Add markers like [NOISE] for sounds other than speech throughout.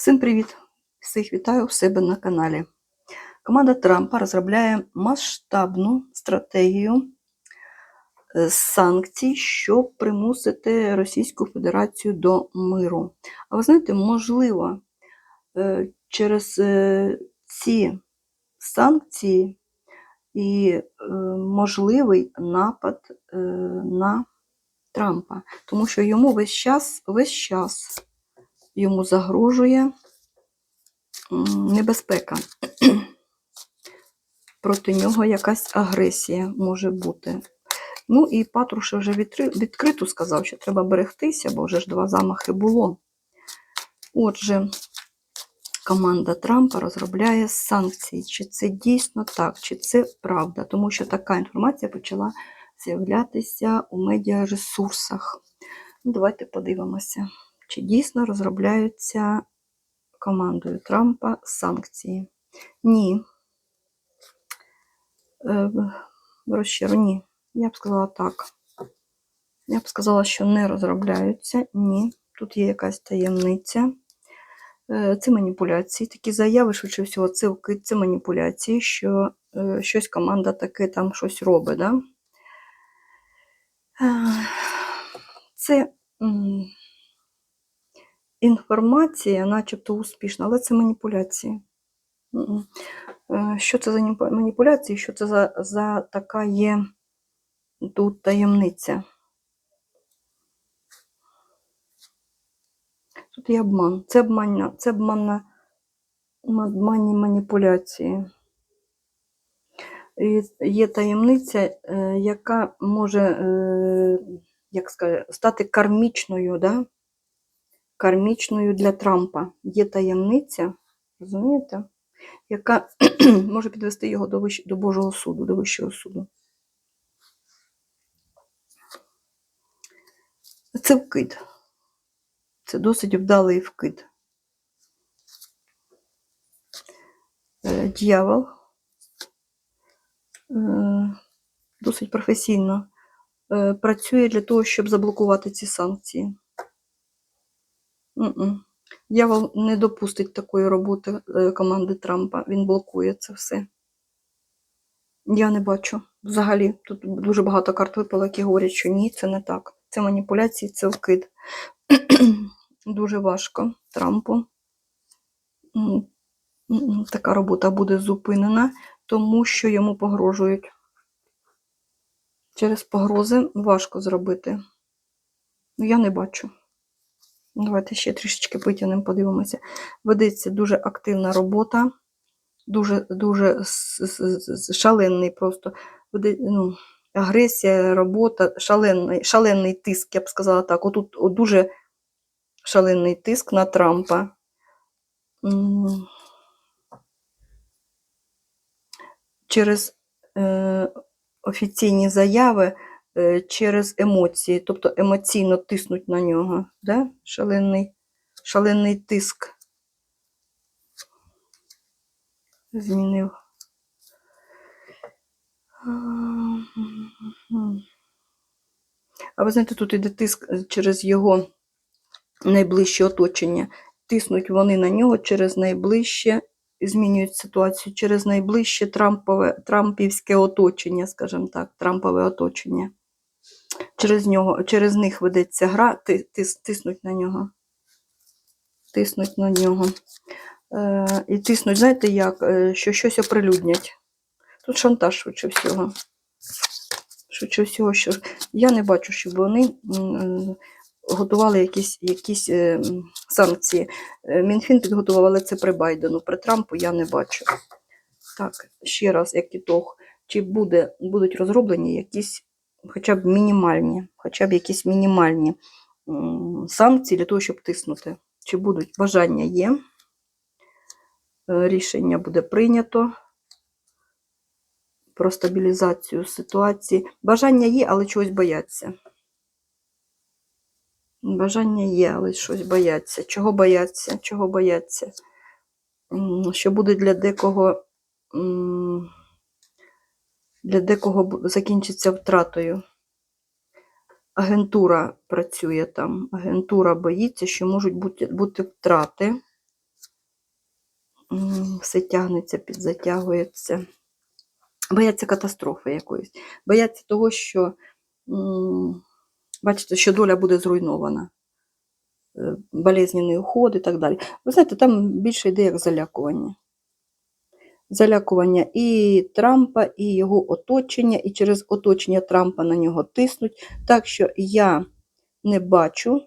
Всім привіт! Всіх вітаю у себе на каналі. Команда Трампа розробляє масштабну стратегію е, санкцій, щоб примусити Російську Федерацію до миру. А ви знаєте, можливо, е, через е, ці санкції і можливий напад на Трампа, тому що йому весь час, весь час йому загрожує небезпека. [CLEARS THROAT] Проти нього якась агресія може бути. Ну і Патрушев вже відкрито сказав, що треба берегтися, бо вже ж два замахи було. Отже, команда Трампа розробляє санкції. Чи це дійсно так, чи це правда? Тому що така інформація почала з'являтися у медіаресурсах. Ну, давайте подивимося, чи дійсно розробляються командою Трампа санкції. Ні. Е, ні. Я б сказала так. Я б сказала, що не розробляються. Ні. Тут є якась таємниця. Е, Це маніпуляції. Такі заяви, швидше всього, це це маніпуляції, що е, щось команда таке там щось робить. Да? Це інформація, начебто успішна, але це маніпуляції. Е, Що це за маніпуляції? Що це за, за така є тут таємниця? Тут є обман. Це обманна, це обманна, обманні маніпуляції. І є таємниця, е, яка може е, як сказати, стати кармічною, да? Кармічною для Трампа. Є таємниця, розумієте? яка [CLEARS THROAT] може підвести його до, вищ... до Божого суду, до Вищого суду. Це вкид. Це досить вдалий вкид. Е, Дьявол е, досить професійно е, працює для того, щоб заблокувати ці санкції. Дьявол не допустить такої роботи е, команди Трампа. Він блокує це все. Я не бачу. Взагалі, тут дуже багато карт випало, які говорять, що ні, це не так. Це маніпуляції, це вкид. [CLEARS THROAT] дуже важко Трампу. Така робота буде зупинена, тому що йому погрожують. Через погрози важко зробити. Ну, я не бачу. Давайте ще трішечки витягнемо, подивимося. Ведеться дуже активна робота, дуже дуже шалений просто ну, агресія, робота, шалений, шалений тиск, я б сказала так. Отут от дуже шалений тиск на Трампа. Через е, офіційні заяви, через емоції, тобто емоційно тиснуть на нього. Да? Шалений, шалений тиск. Змінив. А ви знаєте, тут іде тиск е, через його найближче оточення. Тиснуть вони на нього через найближче, змінюють ситуацію через найближче Трампове, Трампівське оточення, скажімо так, Трампове оточення. Через нього, через них ведеться гра, тис, тиснуть на нього. Тиснуть на нього. Е, і тиснуть, знаєте як, Е, що щось оприлюднять. Тут шантаж швидше всього. Швидше всього, що я не бачу, щоб вони е, готували якісь, якісь е, санкції. Мінфін підготував, але це при Байдену. При Трампу я не бачу. Так, ще раз, як ітог, чи буде, будуть розроблені якісь хоча б мінімальні, хоча б якісь мінімальні санкції для того, щоб тиснути. Чи будуть бажання є, Е, рішення буде прийнято про стабілізацію ситуації. Бажання є, але чогось бояться. Бажання є, але щось бояться. Чого бояться? Чого бояться? Що буде для декого, для декого закінчиться втратою. Агентура працює там. Агентура боїться, що можуть бути, бути втрати. все тягнеться, підзатягується. Бояться катастрофи якоїсь. Бояться того, що, бачите, що доля буде зруйнована. Е, Болезненний уход і так далі. Ви знаєте, там більше йде як залякування. Залякування і Трампа, і його оточення, і через оточення Трампа на нього тиснуть. Так що я не бачу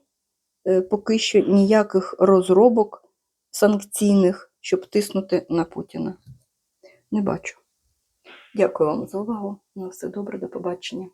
е, поки що ніяких розробок санкційних, щоб тиснути на Путіна. Не бачу. Дякую вам за увагу. На все добре, до побачення.